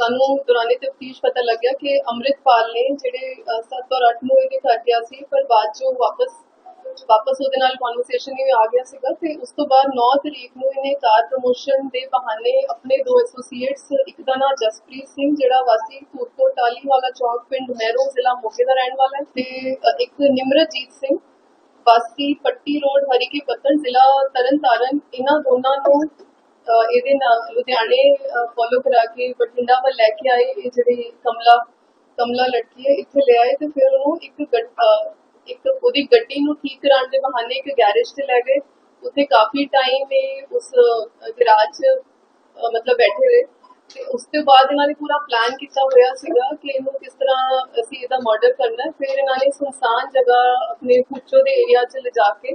ਸਾਨੂੰ ਦੌਰਾਨੇ ਤਫਤੀਸ਼ ਪਤਾ ਲੱਗਿਆ ਕਿ ਅੰਮ੍ਰਿਤਪਾਲ ਨੇ ਜਿਹੜੇ 7 ਔਰ 8 ਨੂੰ ਇਹਦੇ ਘਰ ਸੀ, ਪਰ ਬਾਅਦ ਚੋਂ ਵਾਪਸ ਵਾਪਸ ਉਹਦੇ ਨਾਲ ਕਨਵਰਸੇਸ਼ਨ ਹੀ ਆ ਗਿਆ ਸੀਗਾ ਤੇ ਉਸ ਤੋਂ ਬਾਅਦ 9 ਤਰੀਕ ਨੂੰ ਇਹਨੇ ਕਾਰ ਪ੍ਰਮੋਸ਼ਨ ਦੇ ਬਹਾਨੇ ਆਪਣੇ ਦੋ ਐਸੋਸੀਏਟਸ ਇੱਕ ਦਾ ਨਾਂ ਜਸਪ੍ਰੀਤ ਸਿੰਘ, ਜਿਹੜਾ ਵਾਸੀ ਫੂਟਕੋ ਟਾਲੀ ਵਾਲਾ ਚੌਕ ਪਿੰਡ ਮਹਿਰੋ ਜ਼ਿਲ੍ਹਾ ਮੋਗੇ ਦਾ ਰਹਿਣ ਵਾਲਾ ਹੈ ਤੇ ਇੱਕ ਨਿਮਰਤਜੀਤ ਸਿੰਘ, ਵਾਸੀ ਪੱਟੀ ਰੋਡ, ਹਰੀਕੇ ਪੱਤਨ ਜ਼ਿਲ੍ਹਾ ਤਰਨਤਾਰਨ, ਇਹਨਾਂ ਦੋਨਾਂ ਨੂੰ ਇਹਦੇ ਨਾਲ ਲੁਧਿਆਣੇ ਫੋਲੋ ਕਰਾ ਕੇ ਬਠਿੰਡਾ ਵੱਲ ਲੈ ਕੇ ਆਏ। ਇਹ ਜਿਹੜੇ ਕਮਲਾ ਕਮਲਾ ਲੜਕੀ ਹੈ, ਇੱਥੇ ਲੈ ਆਏ ਤੇ ਫਿਰ ਉਹਨੂੰ ਇੱਕ ਇੱਕ ਉਹਦੀ ਗੱਡੀ ਨੂੰ ਠੀਕ ਕਰਾਉਣ ਦੇ ਬਹਾਨੇ ਇੱਕ ਗੈਰੇਜ ਤੇ ਲੈ ਗਏ। ਉੱਥੇ ਕਾਫੀ ਟਾਈਮ ਇਹ ਉਸ ਗੈਰਾਜ 'ਚ ਮਤਲਬ ਬੈਠੇ ਰਹੇ। ਤੇ ਉਸ ਤੋਂ ਬਾਅਦ ਇਹਨਾਂ ਨੇ ਪੂਰਾ ਪਲਾਨ ਕੀਤਾ ਹੋਇਆ ਸੀਗਾ ਕਿ ਇਹਨੂੰ ਕਿਸ ਤਰ੍ਹਾਂ ਅਸੀਂ ਇਹਦਾ ਮਰਡਰ ਕਰਨਾ ਫਿਰ ਇਹਨਾਂ ਨੇ ਸੁਨਸਾਨ ਜਗ੍ਹਾ ਆਪਣੇ ਪੁੱਛੋ ਦੇ ਏਰੀਆ 'ਚ ਲਿਜਾ ਕੇ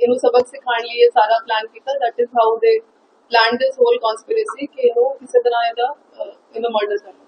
ਇਹਨੂੰ ਸਬਕ ਸਿਖਾਉਣ ਲਈ ਇਹ ਸਾਰਾ ਪਲਾਨ ਕੀਤਾ। That is how they plan this whole conspiracy ਕਿ ਇਹਨੂੰ ਕਿਸੇ ਤਰ੍ਹਾਂ ਇਹਦਾ ਇਹਨੂੰ ਮਰਡਰ ਕਰਨਾ